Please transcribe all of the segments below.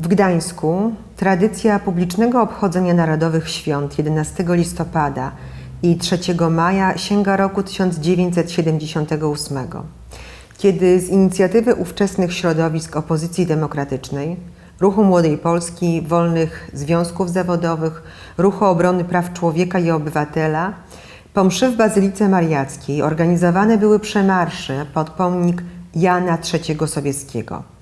W Gdańsku tradycja publicznego obchodzenia narodowych świąt 11 listopada i 3 maja sięga roku 1978, kiedy z inicjatywy ówczesnych środowisk opozycji demokratycznej, Ruchu Młodej Polski, Wolnych Związków Zawodowych, Ruchu Obrony Praw Człowieka i Obywatela, po mszy w Bazylice Mariackiej organizowane były przemarsze pod pomnik Jana III Sobieskiego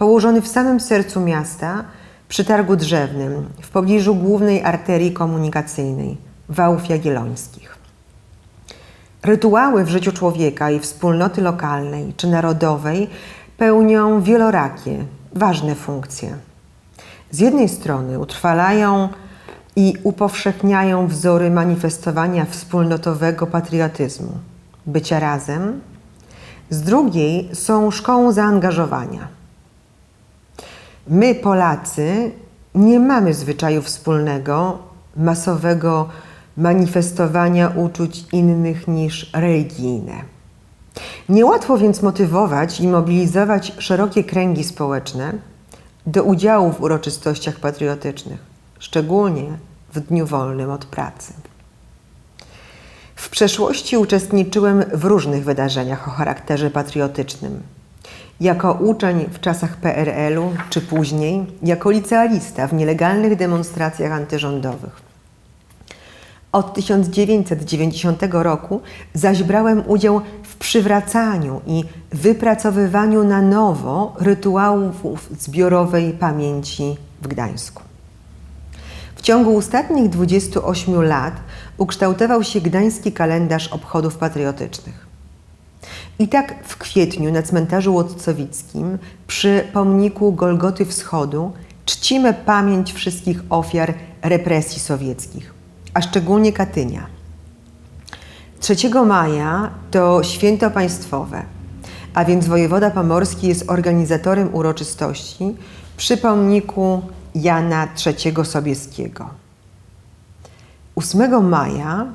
położony w samym sercu miasta, przy targu drzewnym, w pobliżu głównej arterii komunikacyjnej, Wałów Jagiellońskich. Rytuały w życiu człowieka i wspólnoty lokalnej czy narodowej pełnią wielorakie, ważne funkcje. Z jednej strony utrwalają i upowszechniają wzory manifestowania wspólnotowego patriotyzmu, bycia razem, z drugiej są szkołą zaangażowania My, Polacy, nie mamy zwyczaju wspólnego, masowego manifestowania uczuć innych niż religijne. Niełatwo więc motywować i mobilizować szerokie kręgi społeczne do udziału w uroczystościach patriotycznych, szczególnie w dniu wolnym od pracy. W przeszłości uczestniczyłem w różnych wydarzeniach o charakterze patriotycznym jako uczeń w czasach PRL-u, czy później jako licealista w nielegalnych demonstracjach antyrządowych. Od 1990 roku zaś brałem udział w przywracaniu i wypracowywaniu na nowo rytuałów zbiorowej pamięci w Gdańsku. W ciągu ostatnich 28 lat ukształtował się gdański kalendarz obchodów patriotycznych. I tak w kwietniu na cmentarzu Łodcowickim przy pomniku Golgoty Wschodu czcimy pamięć wszystkich ofiar represji sowieckich, a szczególnie Katynia. 3 maja to święto państwowe, a więc wojewoda pomorski jest organizatorem uroczystości przy pomniku Jana III Sobieskiego. 8 maja,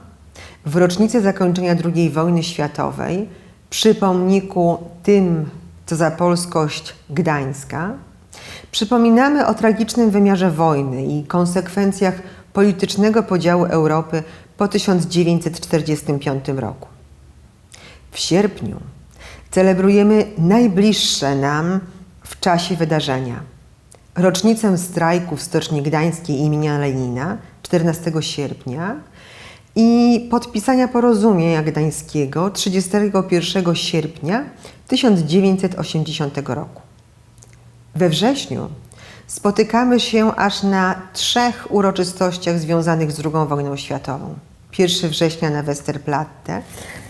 w rocznicę zakończenia II wojny światowej, przy pomniku tym, co za polskość Gdańska, przypominamy o tragicznym wymiarze wojny i konsekwencjach politycznego podziału Europy po 1945 roku. W sierpniu celebrujemy najbliższe nam w czasie wydarzenia. Rocznicę strajku w Stoczni Gdańskiej imienia Lenina 14 sierpnia i podpisania porozumienia gdańskiego 31 sierpnia 1980 roku. We wrześniu spotykamy się aż na trzech uroczystościach związanych z II wojną światową. 1 września na Westerplatte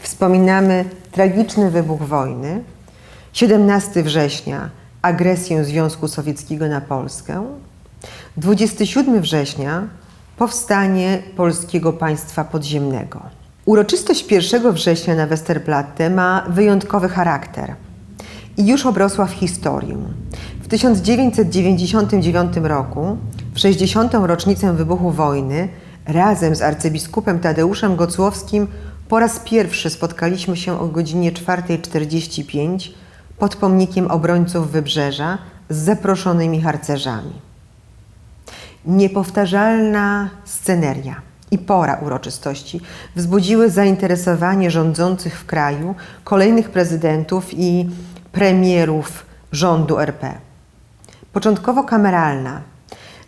wspominamy tragiczny wybuch wojny, 17 września agresję Związku Sowieckiego na Polskę, 27 września powstanie polskiego państwa podziemnego. Uroczystość 1 września na Westerplatte ma wyjątkowy charakter i już obrosła w historię. W 1999 roku, w 60. rocznicę wybuchu wojny, razem z arcybiskupem Tadeuszem Gocłowskim po raz pierwszy spotkaliśmy się o godzinie 4.45 pod pomnikiem obrońców Wybrzeża z zaproszonymi harcerzami niepowtarzalna sceneria i pora uroczystości wzbudziły zainteresowanie rządzących w kraju, kolejnych prezydentów i premierów rządu RP. Początkowo kameralna,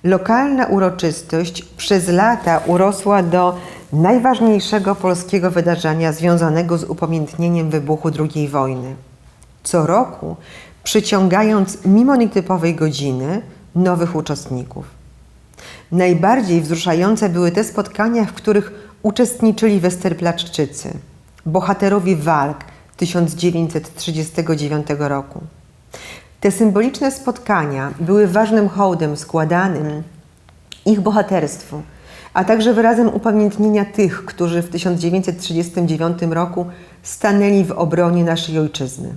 lokalna uroczystość przez lata urosła do najważniejszego polskiego wydarzenia związanego z upamiętnieniem wybuchu II wojny. Co roku przyciągając mimo nietypowej godziny nowych uczestników. Najbardziej wzruszające były te spotkania, w których uczestniczyli westerplaczczycy, bohaterowie walk 1939 roku. Te symboliczne spotkania były ważnym hołdem składanym ich bohaterstwu, a także wyrazem upamiętnienia tych, którzy w 1939 roku stanęli w obronie naszej ojczyzny.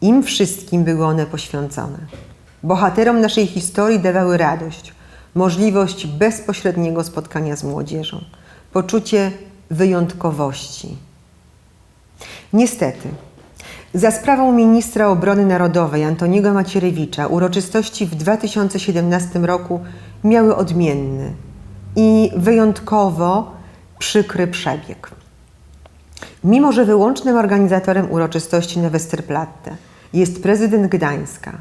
Im wszystkim były one poświęcone. Bohaterom naszej historii dawały radość, możliwość bezpośredniego spotkania z młodzieżą, poczucie wyjątkowości. Niestety, Za sprawą ministra obrony narodowej Antoniego Macierewicza uroczystości w 2017 roku miały odmienny i wyjątkowo przykry przebieg. Mimo, że wyłącznym organizatorem uroczystości na Westerplatte jest prezydent Gdańska,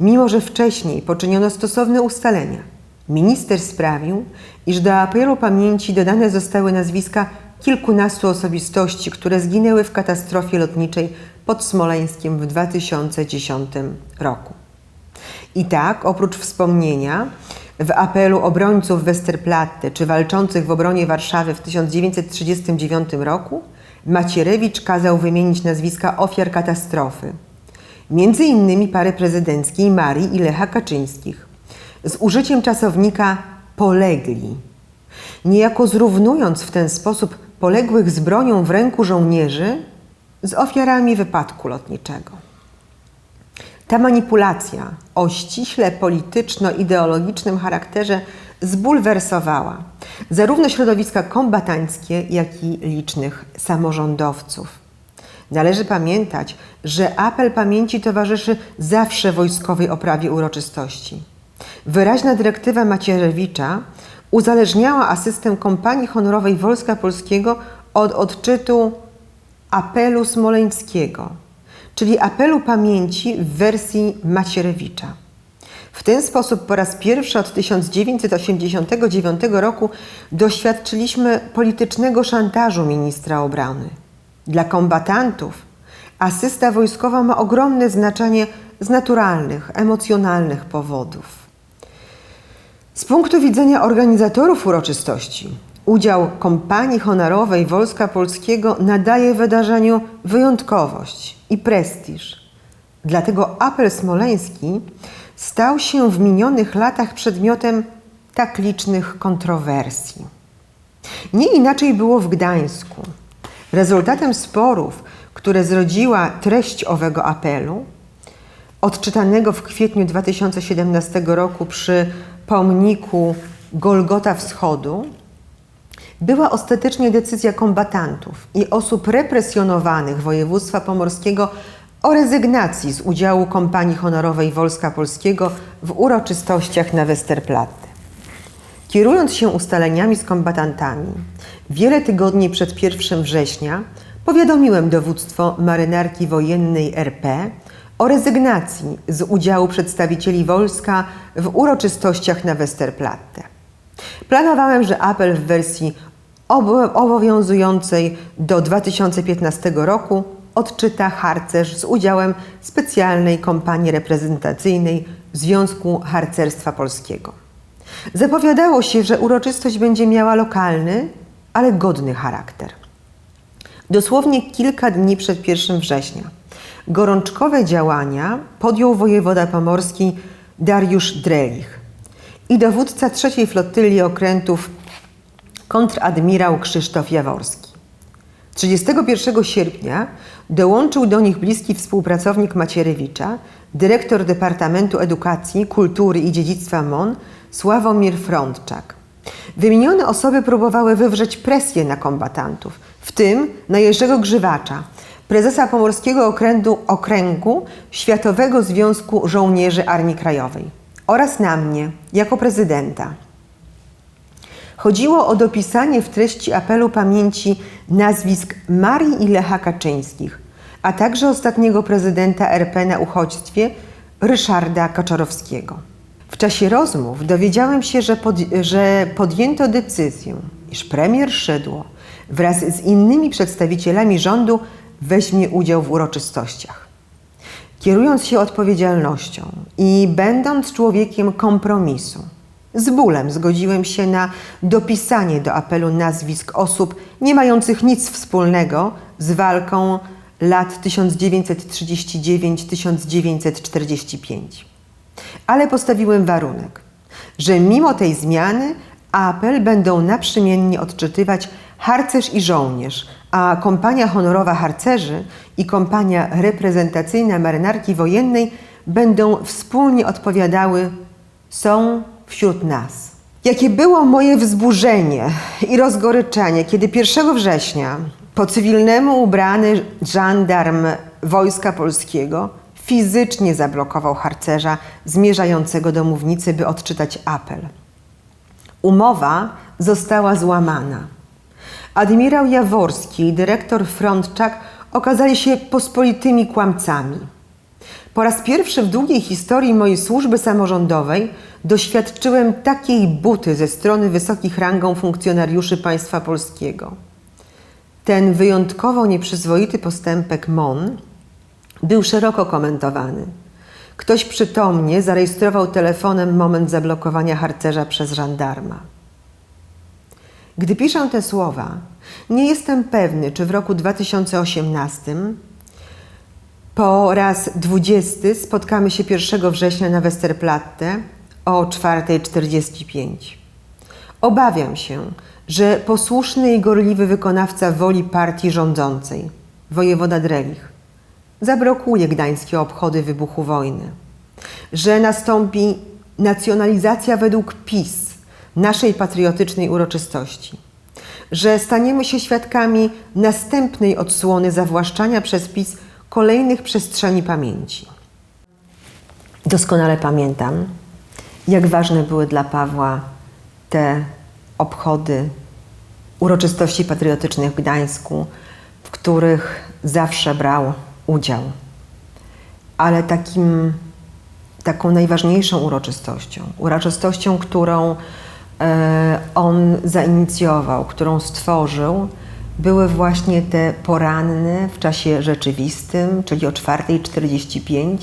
mimo, że wcześniej poczyniono stosowne ustalenia, minister sprawił, iż do apelu pamięci dodane zostały nazwiska kilkunastu osobistości, które zginęły w katastrofie lotniczej pod Smoleńskiem w 2010 roku. I tak, oprócz wspomnienia w apelu obrońców Westerplatte czy walczących w obronie Warszawy w 1939 roku, Macierewicz kazał wymienić nazwiska ofiar katastrofy, między innymi pary prezydenckiej Marii i Lecha Kaczyńskich, z użyciem czasownika polegli, niejako zrównując w ten sposób poległych z bronią w ręku żołnierzy z ofiarami wypadku lotniczego. Ta manipulacja o ściśle polityczno-ideologicznym charakterze zbulwersowała zarówno środowiska kombatanckie, jak i licznych samorządowców. Należy pamiętać, że apel pamięci towarzyszy zawsze wojskowej oprawie uroczystości. Wyraźna dyrektywa Macierewicza uzależniała asystę kompanii honorowej Wojska Polskiego od odczytu apelu smoleńskiego, czyli apelu pamięci w wersji Macierewicza. W ten sposób po raz pierwszy od 1989 roku doświadczyliśmy politycznego szantażu ministra obrony. Dla kombatantów asysta wojskowa ma ogromne znaczenie z naturalnych, emocjonalnych powodów. Z punktu widzenia organizatorów uroczystości, udział kompanii honorowej Wojska Polskiego nadaje wydarzeniu wyjątkowość i prestiż. Dlatego apel smoleński stał się w minionych latach przedmiotem tak licznych kontrowersji. Nie inaczej było w Gdańsku. Rezultatem sporów, które zrodziła treść owego apelu, odczytanego w kwietniu 2017 roku przy pomniku Golgota Wschodu, była ostatecznie decyzja kombatantów i osób represjonowanych województwa pomorskiego o rezygnacji z udziału kompanii honorowej Wojska Polskiego w uroczystościach na Westerplatte. Kierując się ustaleniami z kombatantami, wiele tygodni przed 1 września powiadomiłem dowództwo marynarki wojennej RP o rezygnacji z udziału przedstawicieli wojska w uroczystościach na Westerplatte. Planowałem, że apel w wersji obowiązującej do 2015 roku odczyta harcerz z udziałem specjalnej kompanii reprezentacyjnej Związku Harcerstwa Polskiego. Zapowiadało się, że uroczystość będzie miała lokalny, ale godny charakter. Dosłownie kilka dni przed 1 września gorączkowe działania podjął wojewoda pomorski Dariusz Drelich i dowódca trzeciej flotyli okrętów kontradmirał Krzysztof Jaworski. 31 sierpnia dołączył do nich bliski współpracownik Macierewicza, dyrektor Departamentu Edukacji, Kultury i Dziedzictwa MON Sławomir Frądczak. Wymienione osoby próbowały wywrzeć presję na kombatantów, w tym na Jerzego Grzywacza, prezesa Pomorskiego Okręgu, Okręgu Światowego Związku Żołnierzy Armii Krajowej oraz na mnie, jako prezydenta. Chodziło o dopisanie w treści apelu pamięci nazwisk Marii i Lecha Kaczyńskich, a także ostatniego prezydenta RP na uchodźstwie Ryszarda Kaczorowskiego. W czasie rozmów dowiedziałem się, że, pod, że podjęto decyzję, iż premier Szydło wraz z innymi przedstawicielami rządu weźmie udział w uroczystościach. Kierując się odpowiedzialnością i będąc człowiekiem kompromisu, z bólem zgodziłem się na dopisanie do apelu nazwisk osób nie mających nic wspólnego z walką lat 1939-1945. Ale postawiłem warunek, że mimo tej zmiany apel będą naprzemiennie odczytywać harcerz i żołnierz, a kompania honorowa harcerzy i kompania reprezentacyjna marynarki wojennej będą wspólnie odpowiadały są wśród nas. Jakie było moje wzburzenie i rozgoryczenie, kiedy 1 września po cywilnemu ubrany żandarm wojska polskiego fizycznie zablokował harcerza zmierzającego do mównicy, by odczytać apel. Umowa została złamana. Admirał Jaworski i dyrektor Frontczak okazali się pospolitymi kłamcami. Po raz pierwszy w długiej historii mojej służby samorządowej doświadczyłem takiej buty ze strony wysokich rangą funkcjonariuszy państwa polskiego. Ten wyjątkowo nieprzyzwoity postępek MON był szeroko komentowany. Ktoś przytomnie zarejestrował telefonem moment zablokowania harcerza przez żandarma. Gdy piszę te słowa, nie jestem pewny, czy w roku 2018 po raz 20 spotkamy się 1 września na Westerplatte o 4.45. Obawiam się, że posłuszny i gorliwy wykonawca woli partii rządzącej, wojewoda Drelich, zablokuje gdańskie obchody wybuchu wojny, że nastąpi nacjonalizacja według PiS naszej patriotycznej uroczystości, że staniemy się świadkami następnej odsłony zawłaszczania przez PiS kolejnych przestrzeni pamięci. Doskonale pamiętam, jak ważne były dla Pawła te obchody uroczystości patriotycznych w Gdańsku, w których zawsze brał udział. Ale takim, taką najważniejszą uroczystością, uroczystością, którą on zainicjował, którą stworzył, były właśnie te poranne w czasie rzeczywistym, czyli o 4.45,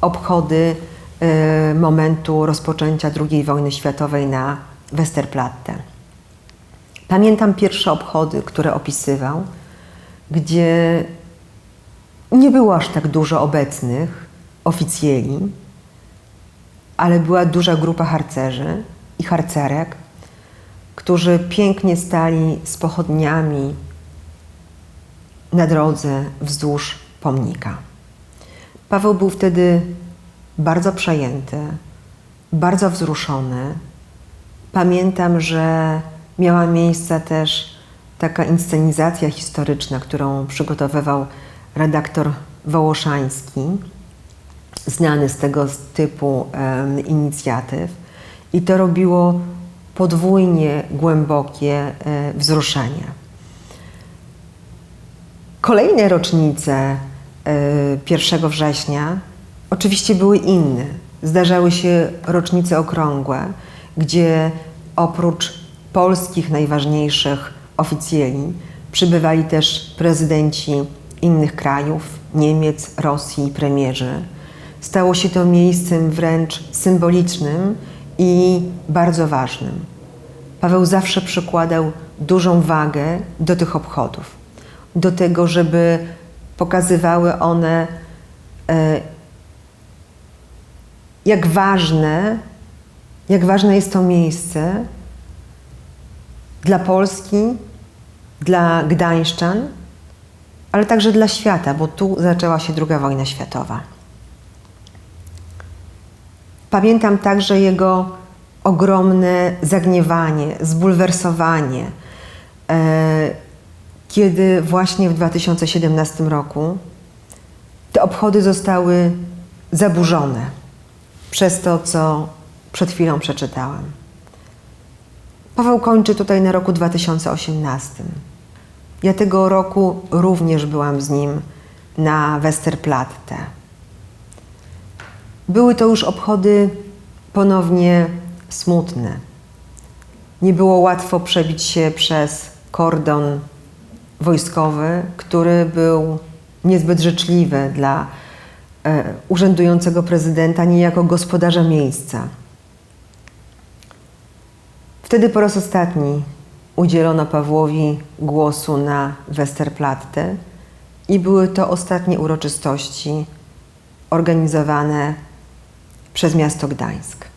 obchody e, momentu rozpoczęcia II wojny światowej na Westerplatte. Pamiętam pierwsze obchody, które opisywał, gdzie nie było aż tak dużo obecnych oficjeli, ale była duża grupa harcerzy i harcerek, którzy pięknie stali z pochodniami na drodze wzdłuż pomnika. Paweł był wtedy bardzo przejęty, bardzo wzruszony. Pamiętam, że miała miejsce też taka inscenizacja historyczna, którą przygotowywał redaktor Wołoszański, znany z tego typu um, inicjatyw, i to robiło podwójnie głębokie e, wzruszenie. Kolejne rocznice 1 e, września oczywiście były inne. Zdarzały się rocznice okrągłe, gdzie oprócz polskich najważniejszych oficjeli przybywali też prezydenci innych krajów, Niemiec, Rosji premierzy. Stało się to miejscem wręcz symbolicznym i bardzo ważnym. Paweł zawsze przykładał dużą wagę do tych obchodów, do tego, żeby pokazywały one, e, jak ważne, jak ważne jest to miejsce dla Polski, dla Gdańszczan, ale także dla świata, bo tu zaczęła się II wojna światowa. Pamiętam także jego ogromne zagniewanie, zbulwersowanie, e, kiedy właśnie w 2017 roku te obchody zostały zaburzone przez to, co przed chwilą przeczytałam. Paweł kończy tutaj na roku 2018. Ja tego roku również byłam z nim na Westerplatte. Były to już obchody ponownie smutne. Nie było łatwo przebić się przez kordon wojskowy, który był niezbyt życzliwy dla e, urzędującego prezydenta, niejako gospodarza miejsca. Wtedy po raz ostatni udzielono Pawłowi głosu na Westerplatte i były to ostatnie uroczystości organizowane przez miasto Gdańsk.